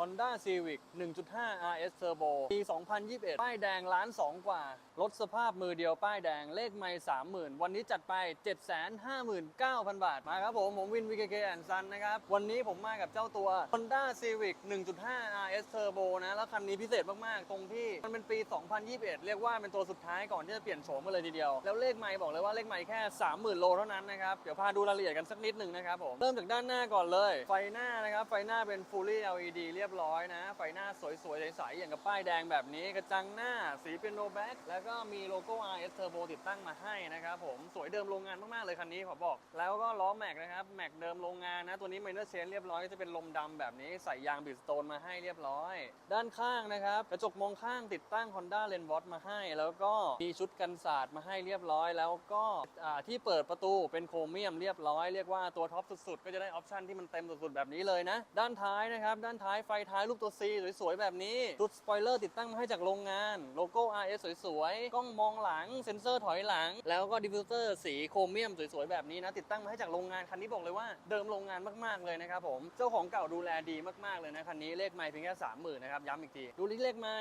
Honda Civic 1.5 RS Turbo ปี2021 ป้ายแดงล้าน2กว่า รถสภาพมือเดียวป้ายแดงเลขไม่30,000 วันนี้จัดไป 759,000 บาท มาครับผม ผมวิน VKK แอนซันนะครับ วันนี้ผมมากับเจ้าตัว Honda Civic 1.5 RS Turbo นะ แล้วคันนี้พิเศษมาก ๆ ตรงที่มันเป็นปี 2021 เรียกว่าเป็นตัวสุดท้ายก่อนที่จะเปลี่ยนโฉมกันเลยทีเดียว แล้วเลขไม่บอกเลยว่าเลขไม่แค่ 30,000 โลเท่านั้นนะครับ เดี๋ยวพาดูรายละเอียดกันสักนิดหนึ่งนะครับผม เริ่มจากด้านหน้าก่อนเลย ไฟหน้านะครับ ไฟหน้าเป็น Fully LED เรียบร้อยนะ ไฟหน้าสวยๆ ใสๆ อย่างกับป้ายแดงแบบนี้ กระจังหน้าสีเป็นโนแบ็กแล้วก็มีโลโก้ RS Turbo ติดตั้งมาให้นะครับผม สวยเดิมโรงงานมากๆ เลยคันนี้ขอบอก แล้วก็ล้อแม็กนะครับ แม็กเดิมโรงงานนะ ตัวนี้ Minor Change เรียบร้อยก็จะเป็นลมดำแบบนี้ ใส่ยางบิดสโตนมาให้เรียบร้อย ด้านข้างนะครับ กระจกมองข้างติดตั้ง Honda l e n w a t มาให้ แล้วก็มีชุดกันสาดมาให้เรียบร้อย แล้วก็ที่เปิดประตูเป็นโครเมียมเรียบร้อย เรียกว่าตัวท็อปสุดๆ ก็จะได้ออปชันที่มันเต็มสุดๆ แบบนี้เลยนะ ด้านท้ายนะครับ ด้านท้ายไฟท้ายรูปตัว C สวยๆ แบบนี้ชุดสปอยเลอร์ติดตั้งมาให้จากโรงงาน โลโก้ RS สวยๆ กล้องมองหลัง เซ็นเซอร์ถอยหลัง แล้วก็ดิฟฟิวเซอร์สีโครเมียมสวยๆ แบบนี้นะ ติดตั้งมาให้จากโรงงาน คันนี้บอกเลยว่าเดิมโรงงานมากๆ เลยนะครับผม เจ้าของเก่าดูแลดีมากๆ เลยนะ คันนี้เลขไม่เพียงแค่30,000นนะครับ ย้ำอีกที ดูเลขไม่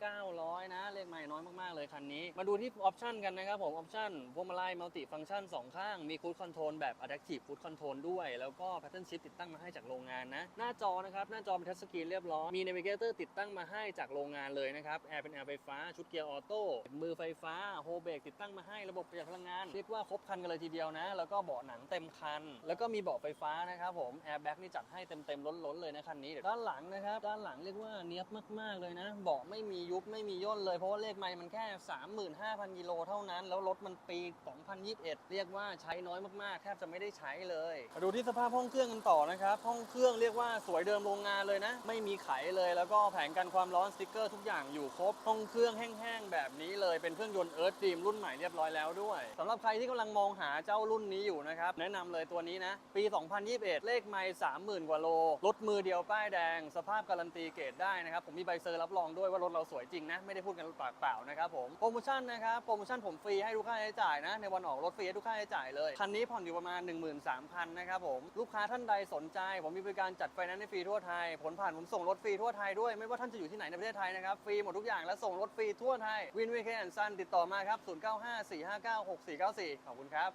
35,900นะเลขไม่น้ น้อยมาก ๆ เลยคันนี้ มาดูที่ออปชันกันนะครับผมออปชันพวงมาลัยมัลติฟังก์ชัน2 ข้าง มีคูดคอนโทรลแบบ Adaptive Cruise Control ด้วย แล้วก็ Pattern Shift ติดตั้งมาให้จากโรงงานนะ หน้าจอนะครับ หน้าจอเป็นทัชสกรีนเรียบร้อย มี Navigator ติดตั้งมาให้จากโรงงานเลยนะครับแอร์เป็นแอร์ไฟฟ้าชุดเกียร์ออโต้มือไฟฟ้าโฮเบรกติดตั้งมาให้ระบบประหยัดพลังงานเรียกว่าครบคันกันเลยทีเดียวนะ แล้วก็เบาะหนังเต็มคัน แล้วก็มีเบาะไฟฟ้านะครับผมแอร์แบ็กนี่จัดให้เต็มๆล้นๆเลยนะคันนี้ด้านหลังนะครับด้านหลังเรียกว่าเนี้ยบมากๆเลยนะเบาะไม่มียุบไม่มีย่นเลยเพราะว่าเลขไมล์มันแค่ 35,000กิโลเท่านั้น แล้วรถมันปี 2021 เรียกว่าใช้น้อยมากๆ แทบจะไม่ได้ใช้เลย มาดูที่สภาพห้องเครื่องกันต่อนะครับ ห้องเครื่องเรียกว่าสวยเดิมโรงงานเลยนะ ไม่มีไขเลย แล้วก็แผงกันความร้อนสติ๊กเกอร์ทุกอย่างอยู่ครบ ห้องเครื่องแห้งๆ แบบนี้เลย เป็นเครื่องยนต์เอิร์ธดีมรุ่นใหม่เรียบร้อยแล้วด้วยสำหรับใครที่กำลังมองหาเจ้ารุ่นนี้อยู่นะครับ แนะนำเลยตัวนี้นะ ปี 2021 เลขไมล์30,000 กว่าโล รถมือเดียวป้ายแดง สภาพการันตีเกรดได้นะครับ ผมมีใบเซอร์รับรองด้วยว่ารถเราสวยจริงนะ ไม่ได้พูดกันปากเปล่านะครับผมโปรโมชั่นนะครับโปรโมชั่นผมฟรีให้ทุกค่าใช้จ่ายนะ ในวันออกรถฟรีให้ทุกค่าใช้จ่ายเลย คันนี้ผ่อนอยู่ประมาณ 13,000นะครับผมลูกค้าท่านใดสนใจ ผมมีบริการจัดไฟแนนซ์ให้ฟรีทั่วไทย ผลผ่านผมส่งรถฟรีทั่วไทยด้วยไม่ว่าท่านจะอยู่ที่ไหนในประเทศไทยนะครับฟรีหมดทุกอย่างและส่งรถฟรีทั่วไทยวินวีเคแอนซันติดต่อมาครับ0954596494ขอบคุณครับ